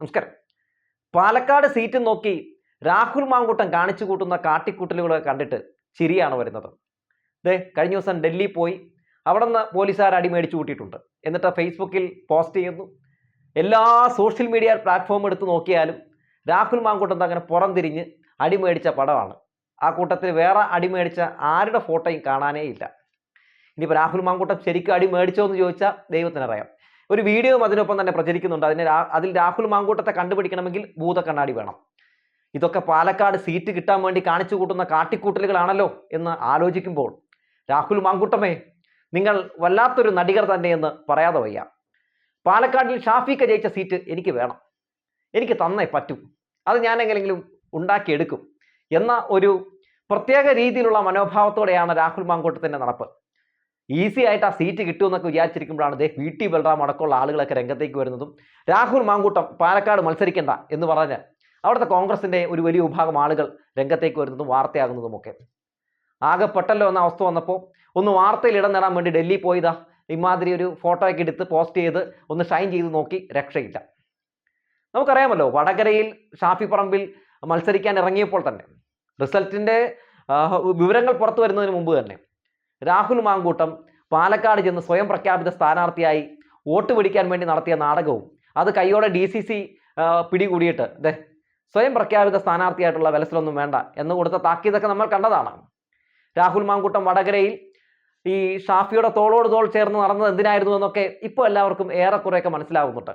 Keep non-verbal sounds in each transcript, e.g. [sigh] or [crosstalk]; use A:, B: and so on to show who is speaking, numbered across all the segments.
A: നമസ്കാരം. പാലക്കാട് സീറ്റ് നോക്കി രാഹുൽ മാങ്കൂട്ടം കാണിച്ചു കൂട്ടുന്ന കാട്ടിക്കൂട്ടലുകളൊക്കെ കണ്ടിട്ട് ചിരിയാണ് വരുന്നത്. ദേ കഴിഞ്ഞ ദിവസം ഡൽഹി പോയി. അവിടെ നിന്ന് പോലീസുകാർ അടി മേടിച്ചു കൂട്ടിയിട്ടുണ്ട്. എന്നിട്ട് ഫേസ്ബുക്കിൽ പോസ്റ്റ് ചെയ്യുന്നു. എല്ലാ സോഷ്യൽ മീഡിയ പ്ലാറ്റ്ഫോം എടുത്ത് നോക്കിയാലും രാഹുൽ മാങ്കൂട്ടം അങ്ങനെ പുറം തിരിഞ്ഞ് അടി മേടിച്ച പടമാണ്. ആ കൂട്ടത്തിൽ വേറെ അടിമേടിച്ച ആരുടെ ഫോട്ടോയും കാണാനേ ഇല്ല. ഇനിയിപ്പോൾ രാഹുൽ മാങ്കൂട്ടം ശരിക്കും അടി മേടിച്ചോ എന്ന് ചോദിച്ചാൽ ദൈവത്തിനറിയാം. ഒരു വീഡിയോയും അതിനൊപ്പം തന്നെ പ്രചരിക്കുന്നുണ്ട്. അതിന് അതിൽ രാഹുൽ മാങ്കൂട്ടത്തെ കണ്ടുപിടിക്കണമെങ്കിൽ ഭൂത കണ്ണാടി വേണം. ഇതൊക്കെ പാലക്കാട് സീറ്റ് കിട്ടാൻ വേണ്ടി കാണിച്ചു കൂട്ടുന്ന കാട്ടിക്കൂട്ടലുകളാണല്ലോ എന്ന് ആലോചിക്കുമ്പോൾ രാഹുൽ മാങ്കൂട്ടമേ നിങ്ങൾ വല്ലാത്തൊരു നടികർ തന്നെയെന്ന് പറയാതെ വയ്യ. പാലക്കാടിൽ ഷാഫിക്ക ജയിച്ച സീറ്റ് എനിക്ക് വേണം. എനിക്ക് തന്നേ പറ്റും. അത് ഞാൻ എങ്ങനെങ്കിലും ഉണ്ടാക്കിയെടുക്കും എന്ന ഒരു പ്രത്യേക രീതിയിലുള്ള മനോഭാവത്തോടെയാണ് രാഹുൽ മാങ്കൂട്ടത്തിന്റെ നടപ്പ്. ഈസി ആയിട്ട് ആ സീറ്റ് കിട്ടുമെന്നൊക്കെ വിചാരിച്ചിരിക്കുമ്പോഴാണ് ദേ വി ടി ബൽറാം അടക്കമുള്ള ആളുകളൊക്കെ രംഗത്തേക്ക് വരുന്നതും രാഹുൽ മാങ്കൂട്ടം പാലക്കാട് മത്സരിക്കേണ്ട എന്ന് പറഞ്ഞ് അവിടുത്തെ കോൺഗ്രസിന്റെ ഒരു വലിയ വിഭാഗം ആളുകൾ രംഗത്തേക്ക് വരുന്നതും വാർത്തയാകുന്നതുമൊക്കെ ആകെ പെട്ടല്ലോ എന്ന അവസ്ഥ വന്നപ്പോൾ ഒന്ന് വാർത്തയിൽ ഇടം നേടാൻ വേണ്ടി ഡൽഹി പോയതാ. ഇമാതിരി ഒരു ഫോട്ടോ ഒക്കെ എടുത്ത് പോസ്റ്റ് ചെയ്ത് ഒന്ന് ഷൈൻ ചെയ്ത് നോക്കി രക്ഷയില്ല. നമുക്കറിയാമല്ലോ വടകരയിൽ ഷാഫി പറമ്പിൽ മത്സരിക്കാൻ ഇറങ്ങിയപ്പോൾ തന്നെ റിസൾട്ടിന്റെ വിവരങ്ങൾ പുറത്തു വരുന്നതിന് മുമ്പ് തന്നെ രാഹുൽ മാങ്കൂട്ടം പാലക്കാട് ചെന്ന് സ്വയം പ്രഖ്യാപിത സ്ഥാനാർത്ഥിയായി വോട്ട് പിടിക്കാൻ വേണ്ടി നടത്തിയ നാടകവും അത് കൈയോടെ ഡി സി സി പിടികൂടിയിട്ട് ദേ സ്വയം പ്രഖ്യാപിത സ്ഥാനാർത്ഥിയായിട്ടുള്ള വിലസിലൊന്നും വേണ്ട എന്ന് കൊടുത്ത താക്കീതൊക്കെ നമ്മൾ കണ്ടതാണ്. രാഹുൽ മാങ്കൂട്ടം വടകരയിൽ ഈ ഷാഫിയുടെ തോളോട് തോൾ ചേർന്ന് നടന്നത് എന്തിനായിരുന്നു എന്നൊക്കെ ഇപ്പോൾ എല്ലാവർക്കും ഏറെക്കുറെയൊക്കെ മനസ്സിലാകുന്നുണ്ട്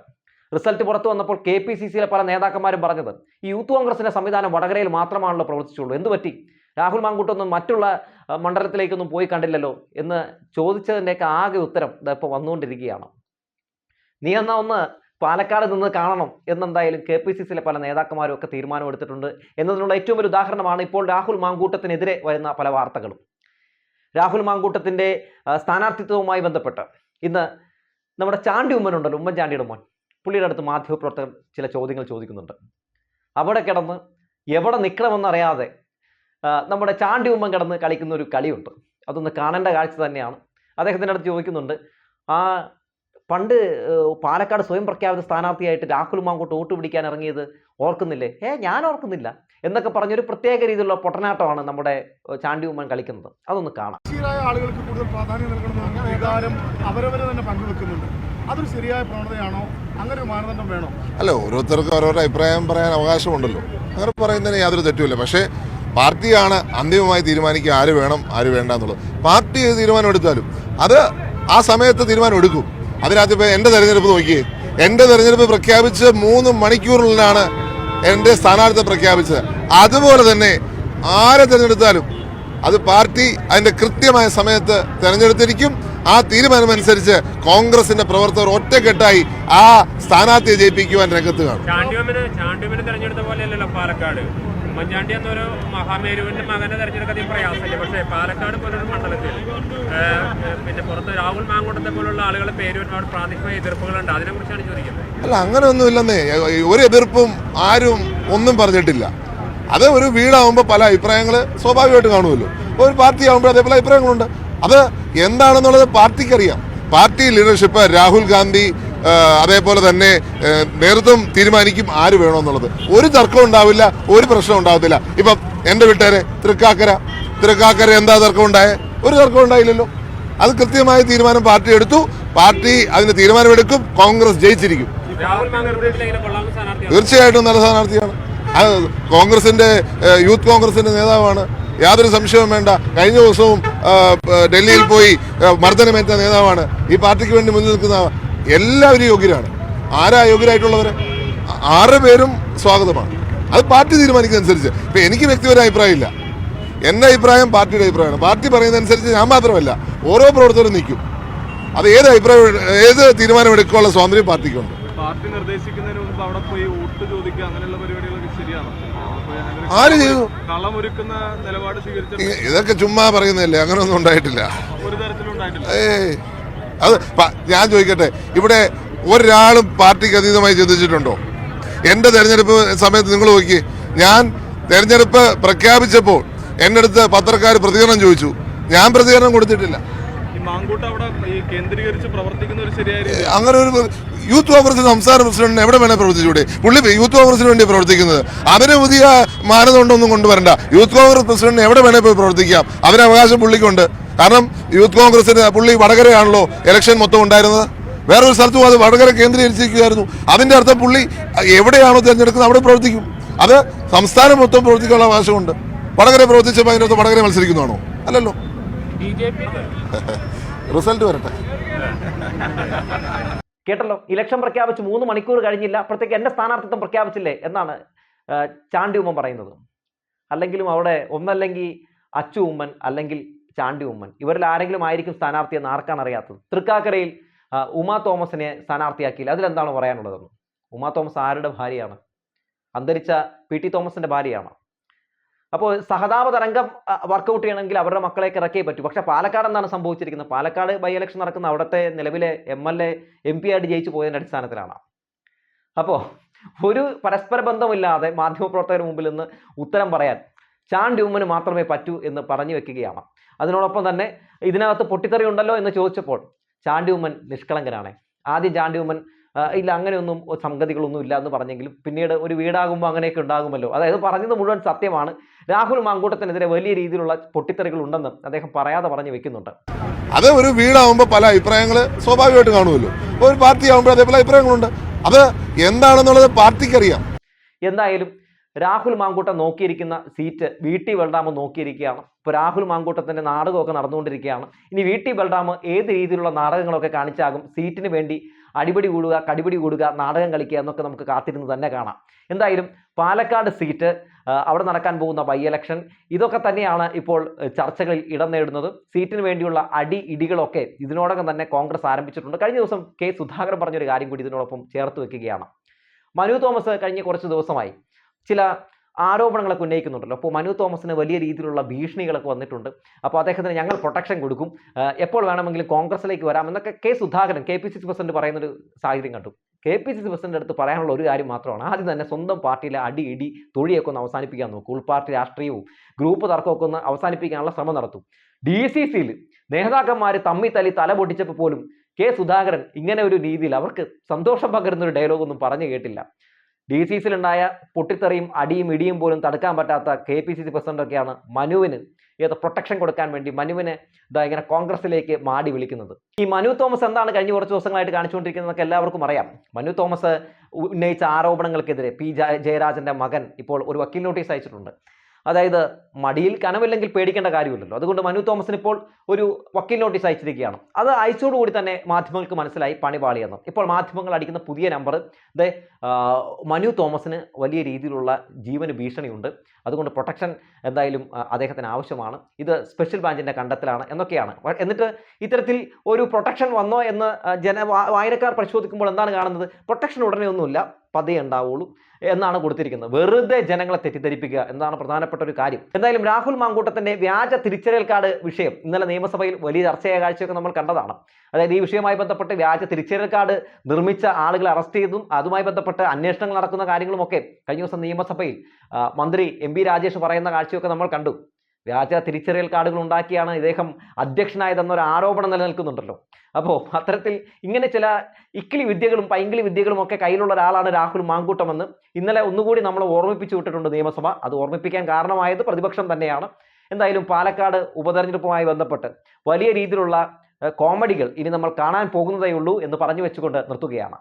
A: റിസൾട്ട് പുറത്തു വന്നപ്പോൾ കെ പി സി സിയിലെ പല നേതാക്കന്മാരും പറഞ്ഞത് ഈ യൂത്ത് കോൺഗ്രസിന്റെ സംവിധാനം വടകരയിൽ മാത്രമാണല്ലോ പ്രവർത്തിച്ചുള്ളൂ. എന്ത് പറ്റി രാഹുൽ മാങ്കൂട്ടൊന്നും മറ്റുള്ള മണ്ഡലത്തിലേക്കൊന്നും പോയി കണ്ടില്ലല്ലോ എന്ന് ചോദിച്ചതിന്റെയൊക്കെ ആകെ ഉത്തരം ഇപ്പോൾ വന്നുകൊണ്ടിരിക്കുകയാണ്. നീ എന്നാൽ ഒന്ന് പാലക്കാട് നിന്ന് കാണണം എന്നെന്തായാലും കെ പി സി സിയിലെ പല നേതാക്കന്മാരും ഒക്കെ തീരുമാനമെടുത്തിട്ടുണ്ട് എന്നതിനുള്ള ഏറ്റവും വലിയ ഉദാഹരണമാണ് ഇപ്പോൾ രാഹുൽ മാങ്കൂട്ടത്തിനെതിരെ വരുന്ന പല വാർത്തകളും. രാഹുൽ മാങ്കൂട്ടത്തിന്റെ സ്ഥാനാർത്ഥിത്വവുമായി ബന്ധപ്പെട്ട് ഇന്ന് നമ്മുടെ ചാണ്ടി ഉമ്മൻ ഉണ്ടല്ലോ ഉമ്മൻചാണ്ടിയുടെ മോൻ. പുള്ളിയുടെ അടുത്ത് മാധ്യമപ്രവർത്തകർ ചില ചോദ്യങ്ങൾ ചോദിക്കുന്നുണ്ട്. അവിടെ കിടന്ന് എവിടെ നിൽക്കണമെന്നറിയാതെ നമ്മുടെ ചാണ്ടി ഉമ്മൻ കിടന്ന് കളിക്കുന്ന ഒരു കളിയുണ്ട്. അതൊന്ന് കാണേണ്ട കാഴ്ച തന്നെയാണ്. അദ്ദേഹത്തിന്റെ അടുത്ത് ചോദിക്കുന്നുണ്ട് ആ പണ്ട് പാലക്കാട് സ്വയം പ്രഖ്യാപിത സ്ഥാനാർത്ഥിയായിട്ട് രാഹുൽ മാങ്കോട്ട് വോട്ട് പിടിക്കാൻ ഇറങ്ങിയത് ഓർക്കുന്നില്ലേ? ഏ ഞാൻ ഓർക്കുന്നില്ല. എന്നൊക്കെ പറഞ്ഞൊരു പ്രത്യേക രീതിയിലുള്ള പൊട്ടനാട്ടമാണ് നമ്മുടെ ചാണ്ടി ഉമ്മൻ കളിക്കുന്നത്. അതൊന്ന് കാണാം.
B: ആളുകൾക്ക് കൂടുതൽ പ്രാധാന്യം നൽകണമെന്ന് വികാരം അവരവർ തന്നെ പങ്കുവെക്കുന്നുണ്ട് അതൊരു ശരിയായ പ്രവണതയാണോ? അങ്ങനെ ഒരു മാനദണ്ഡം വേണോ?
C: അല്ല ഓരോരുത്തർക്കും ഓരോരോ അഭിപ്രായം പറയാൻ അവകാശമുണ്ടല്ലോ. അങ്ങനെ പറയുന്നതിന് യാതൊരു തെറ്റുമില്ല. പക്ഷേ പാർട്ടിയാണ് അന്തിമമായി തീരുമാനിക്കുക ആര് വേണം ആര് വേണ്ട എന്നുള്ളത്. പാർട്ടി തീരുമാനം എടുത്താലും അത് ആ സമയത്ത് തീരുമാനം എടുക്കും. അതിനകത്ത് ഇപ്പോൾ എന്റെ തെരഞ്ഞെടുപ്പ് നോക്കിയേ എന്റെ തെരഞ്ഞെടുപ്പ് പ്രഖ്യാപിച്ച് മൂന്ന് മണിക്കൂറിലാണ് എന്റെ സ്ഥാനാർത്ഥി പ്രഖ്യാപിച്ചത്. അതുപോലെ തന്നെ ആരെ തിരഞ്ഞെടുത്താലും അത് പാർട്ടി അതിന്റെ കൃത്യമായ സമയത്ത് തിരഞ്ഞെടുത്തിരിക്കും. ആ തീരുമാനമനുസരിച്ച് കോൺഗ്രസിന്റെ പ്രവർത്തകർ ഒറ്റക്കെട്ടായി ആ സ്ഥാനാർത്ഥിയെ ജയിപ്പിക്കുവാൻ രംഗത്ത് കാണും.
D: ഉമ്മൻചാണ്ടി എന്നൊരു മഹാമേരുവിന്റെ മകനെ തെരഞ്ഞെടുക്കാൻ അധികം പ്രയാസമില്ല. പക്ഷേ പാലക്കാട് പോലൊരു മണ്ഡലത്തിൽ പിന്നെ പുറത്ത് രാഹുൽ മാങ്കോട്ടത്തെ പോലുള്ള ആളുകൾ പേര് ഒരുപാട് പ്രാഥമികമായ എതിർപ്പുകളുണ്ട്. അതിനെക്കുറിച്ചാണ് ചോദിക്കുന്നത്.
C: അല്ല അങ്ങനെ ഒന്നുമില്ലെന്നേ ഒരു എതിർപ്പും ആരും ഒന്നും പറഞ്ഞിട്ടില്ല. അത് ഒരു വീടാവുമ്പോൾ പല അഭിപ്രായങ്ങൾ സ്വാഭാവികമായിട്ട് കാണുമല്ലോ. ഒരു പാർട്ടി ആകുമ്പോൾ അതേപോലെ അഭിപ്രായങ്ങളുണ്ട്. അത് എന്താണെന്നുള്ളത് പാർട്ടിക്കറിയാം. പാർട്ടി ലീഡർഷിപ്പ് രാഹുൽ ഗാന്ധി അതേപോലെ തന്നെ നേതൃത്വം തീരുമാനിക്കും ആര് വേണമെന്നുള്ളത് ഒരു തർക്കം ഉണ്ടാവില്ല ഒരു പ്രശ്നം ഉണ്ടാവത്തില്ല. ഇപ്പം എന്റെ വീട്ടുകാരെ തൃക്കാക്കര. തൃക്കാക്കര എന്താ തർക്കം ഉണ്ടായേ? ഒരു തർക്കം ഉണ്ടായില്ലല്ലോ. അത് കൃത്യമായ തീരുമാനം പാർട്ടി എടുത്തു. പാർട്ടി അതിന് തീരുമാനമെടുക്കും കോൺഗ്രസ് ജയിച്ചിരിക്കും. തീർച്ചയായിട്ടും നല്ല സ്ഥാനാർത്ഥിയാണ്. അത് കോൺഗ്രസിന്റെ യൂത്ത് കോൺഗ്രസിന്റെ നേതാവാണ്. യാതൊരു സംശയവും വേണ്ട. കഴിഞ്ഞ ദിവസവും ഡൽഹിയിൽ പോയി മർദ്ദനമേറ്റ നേതാവാണ്. ഈ പാർട്ടിക്ക് വേണ്ടി മുന്നിൽ നിൽക്കുന്ന എല്ലാവരും യോഗ്യരാണ്. ആരാ യോഗ്യരായിട്ടുള്ളവർ ആറ് പേരും സ്വാഗതമാണ്. അത് പാർട്ടി തീരുമാനിക്കുന്നതനുസരിച്ച്. ഇപ്പം എനിക്ക് വ്യക്തിപരമായ അഭിപ്രായമില്ല എന്റെ അഭിപ്രായം പാർട്ടിയുടെ അഭിപ്രായമാണ്. പാർട്ടി പറയുന്നതനുസരിച്ച് ഞാൻ മാത്രമല്ല ഓരോ പ്രവർത്തകരും നിൽക്കും. അത് ഏത് അഭിപ്രായം ഏത് തീരുമാനമെടുക്കാനുള്ള സ്വാതന്ത്ര്യം പാർട്ടിക്കുണ്ട്.
E: പാർട്ടി നിർദ്ദേശിക്കുന്നതിന് മുൻപ് അവിടെ പോയി വോട്ട് ചോദിക്കുക അങ്ങനെയുള്ള പരിപാടികളൊക്കെ ശരിയാണ്.
C: ആര് ചെയ്തു?
E: കളമൊരുക്കുന്ന നിലപാട് സ്വീകരിച്ച
C: ഇ- ഇതൊക്കെ ചുമ്മാ പറയുന്നതല്ലേ? അങ്ങനെയൊന്നും ഉണ്ടായിട്ടില്ല.
E: ഒരു തരത്തിലും ഉണ്ടായിട്ടില്ല.
C: ഏയ്. അത് ഞാൻ ചോദിക്കട്ടെ ഇവിടെ ഒരാളും പാർട്ടിക്ക് അതീതമായി ചിന്തിച്ചിട്ടുണ്ടോ? എന്റെ തെരഞ്ഞെടുപ്പ് സമയത്ത് നിങ്ങൾ നോക്കി ഞാൻ തെരഞ്ഞെടുപ്പ് പ്രഖ്യാപിച്ചപ്പോൾ എന്റെ അടുത്ത് പത്രക്കാർ പ്രതികരണം ചോദിച്ചു. ഞാൻ പ്രതികരണം കൊടുത്തിട്ടില്ല. അങ്ങനെ ഒരു യൂത്ത് കോൺഗ്രസ് സംസ്ഥാന പ്രസിഡന്റിന് എവിടെ വേണേൽ പ്രവർത്തിച്ചൂടെ? പുള്ളി യൂത്ത് കോൺഗ്രസിന് വേണ്ടി പ്രവർത്തിക്കുന്നത്. അവർ പുതിയ മാനദണ്ഡമൊന്നും കൊണ്ടുവരണ്ട. യൂത്ത് കോൺഗ്രസ് പ്രസിഡന്റിന് എവിടെ വേണേൽ പോയി പ്രവർത്തിക്കാം. അവരവകാശം അവകാശം പുള്ളിക്കുണ്ട്. കാരണം യൂത്ത് കോൺഗ്രസിന് പുള്ളി വടകരയാണല്ലോ ഇലക്ഷൻ മൊത്തം ഉണ്ടായിരുന്നത്. വേറൊരു സ്ഥലത്തും അത് വടകര കേന്ദ്രീകരിച്ചിരിക്കുകയായിരുന്നു. അതിന്റെ അർത്ഥം പുള്ളി എവിടെയാണോ തിരഞ്ഞെടുക്കുന്നത് അവിടെ പ്രവർത്തിക്കും. അത് സംസ്ഥാനം മൊത്തം പ്രവർത്തിക്കാനുള്ള അവകാശമുണ്ട്. വടകര പ്രവർത്തിച്ചപ്പോൾ അതിന്റെ അർത്ഥം വടകര മത്സരിക്കുന്നതാണോ? അല്ലല്ലോ. റിസൾട്ട് [laughs] വരട്ടെ.
A: കേട്ടല്ലോ ഇലക്ഷൻ പ്രഖ്യാപിച്ച് മൂന്ന് മണിക്കൂർ കഴിഞ്ഞില്ല അപ്പോഴത്തേക്ക് എന്റെ സ്ഥാനാർത്ഥിത്വം പ്രഖ്യാപിച്ചില്ലേ എന്നാണ് ചാണ്ടി ഉമ്മൻ പറയുന്നത്. അല്ലെങ്കിലും അവിടെ ഒന്നല്ലെങ്കിൽ അച്ചു ഉമ്മൻ അല്ലെങ്കിൽ ചാണ്ടി ഉമ്മൻ. ഇവരിൽ ആരെങ്കിലും ആയിരിക്കും സ്ഥാനാർത്ഥി എന്ന് ആർക്കാണ് അറിയാത്തത്? തൃക്കാക്കരയിൽ ഉമാ തോമസിനെ സ്ഥാനാർത്ഥിയാക്കിയില്ല. അതിലെന്താണ് പറയാനുള്ളതെന്ന്? ഉമാ തോമസ് ആരുടെ ഭാര്യയാണ്? അന്തരിച്ച പി ടി തോമസിന്റെ ഭാര്യയാണ്? അപ്പോൾ സഹതാപ തരംഗം വർക്കൗട്ട് ചെയ്യണമെങ്കിൽ അവരുടെ മക്കളെയൊക്കെ ഇറക്കിയേ പറ്റൂ. പക്ഷേ പാലക്കാട് എന്താണ് സംഭവിച്ചിരിക്കുന്നത്? പാലക്കാട് ബൈ ഇലക്ഷൻ നടക്കുന്ന അവിടുത്തെ നിലവിലെ M L A M P ആയിട്ട് ജയിച്ചു പോയതിന്റെ അടിസ്ഥാനത്തിലാണ്. അപ്പോൾ ഒരു പരസ്പര ബന്ധമില്ലാതെ മാധ്യമപ്രവർത്തകർ മുമ്പിൽ നിന്ന് ഉത്തരം പറയാൻ ചാൻ ഡ്യൂമന് മാത്രമേ പറ്റൂ എന്ന് പറഞ്ഞു വെക്കുകയാണ്. അതിനോടൊപ്പം തന്നെ ഇതിനകത്ത് പൊട്ടിത്തെറി ഉണ്ടല്ലോ എന്ന് ചോദിച്ചപ്പോൾ ചാണ്ടി ഉമ്മൻ നിഷ്കളങ്കനാണ്. ആദ്യം ചാണ്ടി ഉമ്മൻ ഇല്ല അങ്ങനെയൊന്നും സംഗതികളൊന്നും ഇല്ല എന്ന് പറഞ്ഞെങ്കിലും പിന്നീട് ഒരു വീടാകുമ്പോൾ അങ്ങനെയൊക്കെ ഉണ്ടാകുമല്ലോ. അതായത് പറഞ്ഞത് മുഴുവൻ സത്യമാണ്. രാഹുൽ മാങ്കൂട്ടത്തിനെതിരെ വലിയ രീതിയിലുള്ള പൊട്ടിത്തെറികൾ ഉണ്ടെന്ന് അദ്ദേഹം പറയാതെ പറഞ്ഞു വെക്കുന്നുണ്ട്.
C: അത് ഒരു വീടാകുമ്പോൾ പല അഭിപ്രായങ്ങൾ സ്വാഭാവികമായിട്ട് കാണുമല്ലോ. ഒരു പാർട്ടി ആകുമ്പോൾ അതേപോലെ അഭിപ്രായങ്ങളുണ്ട്. അത് എന്താണെന്നുള്ളത് പാർട്ടിക്കറിയാം.
A: എന്തായാലും രാഹുൽ മാങ്കൂട്ടം നോക്കിയിരിക്കുന്ന സീറ്റ് വി ടി ബൽറാം നോക്കിയിരിക്കുകയാണ്. ഇപ്പോൾ രാഹുൽ മാങ്കൂട്ടത്തിന്റെ നാടകമൊക്കെ നടന്നുകൊണ്ടിരിക്കുകയാണ്. ഇനി വി ടി ബൽറാം ഏത് രീതിയിലുള്ള നാടകങ്ങളൊക്കെ കാണിച്ചാകും? സീറ്റിന് വേണ്ടി അടിപിടി കൂടുക കടിപിടി കൂടുക നാടകം കളിക്കുക എന്നൊക്കെ നമുക്ക് കാത്തിരുന്ന് തന്നെ കാണാം. എന്തായാലും പാലക്കാട് സീറ്റ് അവിടെ നടക്കാൻ പോകുന്ന ബൈ ഇലക്ഷൻ ഇതൊക്കെ തന്നെയാണ് ഇപ്പോൾ ചർച്ചകളിൽ ഇടം നേടുന്നത്. സീറ്റിന് വേണ്ടിയുള്ള അടി ഇടികളൊക്കെ ഇതിനോടകം തന്നെ കോൺഗ്രസ് ആരംഭിച്ചിട്ടുണ്ട്. കഴിഞ്ഞ ദിവസം കെ സുധാകരൻ പറഞ്ഞൊരു കാര്യം കൂടി ഇതിനോടൊപ്പം ചേർത്ത് വെക്കുകയാണ്. മനു തോമസ് കഴിഞ്ഞ കുറച്ച് ദിവസമായി ചില ആരോപണങ്ങളൊക്കെ ഉന്നയിക്കുന്നുണ്ടല്ലോ. അപ്പോൾ മനു തോമസിന് വലിയ രീതിയിലുള്ള ഭീഷണികളൊക്കെ വന്നിട്ടുണ്ട്. അപ്പോൾ അദ്ദേഹത്തിന് ഞങ്ങൾ പ്രൊട്ടക്ഷൻ കൊടുക്കും. എപ്പോൾ വേണമെങ്കിലും കോൺഗ്രസിലേക്ക് വരാം എന്നൊക്കെ K Sudhakaran K P C C president പറയുന്നൊരു സാഹചര്യം കണ്ടു. K P C C president അടുത്ത് പറയാനുള്ള ഒരു കാര്യം മാത്രമാണ്. ആദ്യം തന്നെ സ്വന്തം പാർട്ടിയിലെ അടി ഇടി തൊഴിയൊക്കെ ഒന്ന് അവസാനിപ്പിക്കാൻ നോക്കും. ഉൾപാർട്ടി രാഷ്ട്രീയവും ഗ്രൂപ്പ് തർക്കമൊക്കെ ഒന്ന് അവസാനിപ്പിക്കാനുള്ള ശ്രമം നടത്തും. ഡി സി സിയിൽ നേതാക്കന്മാർ തമ്മി തലി തല പൊട്ടിച്ചപ്പോൾ പോലും കെ സുധാകരൻ ഇങ്ങനെ ഒരു രീതിയിൽ അവർക്ക് സന്തോഷം പകരുന്ന ഒരു ഡയലോഗ് ഒന്നും പറഞ്ഞു കേട്ടില്ല. ഡി സി സിയിലുണ്ടായ പൊട്ടിത്തെറിയും അടിയും ഇടിയും പോലും തടുക്കാൻ പറ്റാത്ത കെ പി സി സി പ്രസിഡന്റൊക്കെയാണ് മനുവിന് ഏത് പ്രൊട്ടക്ഷൻ കൊടുക്കാൻ വേണ്ടി മനുവിനെ ഇതാ ഇങ്ങനെ കോൺഗ്രസിലേക്ക് മാടി വിളിക്കുന്നത്. ഈ മനു തോമസ് എന്താണ് കഴിഞ്ഞ കുറച്ച് ദിവസങ്ങളായിട്ട് കാണിച്ചുകൊണ്ടിരിക്കുന്നതൊക്കെ എല്ലാവർക്കും അറിയാം. മനു തോമസ് ഉന്നയിച്ച ആരോപണങ്ങൾക്കെതിരെ പി ജയ- ജയരാജന്റെ മകൻ ഇപ്പോൾ ഒരു വക്കീൽ നോട്ടീസ് അയച്ചിട്ടുണ്ട്. അതായത് മടിയിൽ കനമില്ലെങ്കിൽ പേടിക്കേണ്ട കാര്യമില്ലല്ലോ. അതുകൊണ്ട് മനു തോമസിന് ഇപ്പോൾ ഒരു വക്കീൽ നോട്ടീസ് അയച്ചിരിക്കുകയാണ്. അത് അയച്ചോടുകൂടി തന്നെ മാധ്യമങ്ങൾക്ക് മനസ്സിലായി പണി പാളിയെന്ന്. ഇപ്പോൾ മാധ്യമങ്ങൾ അടിക്കുന്ന പുതിയ നമ്പർ ഇത് മനു തോമസിന് വലിയ രീതിയിലുള്ള ജീവന് ഭീഷണിയുണ്ട്. അതുകൊണ്ട് പ്രൊട്ടക്ഷൻ എന്തായാലും അദ്ദേഹത്തിന് ആവശ്യമാണ്. ഇത് സ്പെഷ്യൽ ബ്രാഞ്ചിന്റെ കണ്ടെത്തലാണ് എന്നൊക്കെയാണ്. എന്നിട്ട് ഇത്തരത്തിൽ ഒരു പ്രൊട്ടക്ഷൻ വന്നോ എന്ന് ജന വായനക്കാർ പരിശോധിക്കുമ്പോൾ എന്താണ് കാണുന്നത്? പ്രൊട്ടക്ഷൻ ഉടനെ ഒന്നുമില്ല പതേ ഉണ്ടാവുള്ളൂ എന്നാണ് കൊടുത്തിരിക്കുന്നത്. വെറുതെ ജനങ്ങളെ തെറ്റിദ്ധരിപ്പിക്കുക എന്നാണ് പ്രധാനപ്പെട്ട ഒരു കാര്യം. എന്തായാലും രാഹുൽ മാങ്കൂട്ടത്തിന്റെ വ്യാജ തിരിച്ചറിയൽ കാർഡ് വിഷയം ഇന്നലെ നിയമസഭയിൽ വലിയ ചർച്ചയായ കാഴ്ചയൊക്കെ നമ്മൾ കണ്ടതാണ്. അതായത് ഈ വിഷയവുമായി ബന്ധപ്പെട്ട് വ്യാജ തിരിച്ചറിയൽ കാർഡ് നിർമ്മിച്ച ആളുകളെ അറസ്റ്റ് ചെയ്തും അതുമായി ബന്ധപ്പെട്ട് അന്വേഷണങ്ങൾ നടക്കുന്ന കാര്യങ്ങളുമൊക്കെ കഴിഞ്ഞ ദിവസം നിയമസഭയിൽ മന്ത്രി എം രാജേഷ് പറയുന്ന കാഴ്ചയൊക്കെ നമ്മൾ കണ്ടു. വ്യാജ തിരിച്ചറിയൽ കാർഡുകൾ ഉണ്ടാക്കിയാണ് ഇദ്ദേഹം അധ്യക്ഷനായതെന്നൊരു ആരോപണം നിലനിൽക്കുന്നുണ്ടല്ലോ. അപ്പോൾ അത്തരത്തിൽ ഇങ്ങനെ ചില ഇക്കിളി വിദ്യകളും പൈങ്കിളി വിദ്യകളും ഒക്കെ കയ്യിലുള്ള ഒരാളാണ് രാഹുൽ മാങ്കൂട്ടമെന്ന് ഇന്നലെ ഒന്നുകൂടി നമ്മൾ ഓർമ്മിപ്പിച്ചു വിട്ടിട്ടുണ്ട് നിയമസഭ. അത് ഓർമ്മിപ്പിക്കാൻ കാരണമായത് പ്രതിപക്ഷം തന്നെയാണ്. എന്തായാലും പാലക്കാട് ഉപതെരഞ്ഞെടുപ്പുമായി ബന്ധപ്പെട്ട് വലിയ രീതിയിലുള്ള കോമഡികൾ ഇനി നമ്മൾ കാണാൻ പോകുന്നതേ ഉള്ളൂ എന്ന് പറഞ്ഞു വെച്ചുകൊണ്ട് നിർത്തുകയാണ്.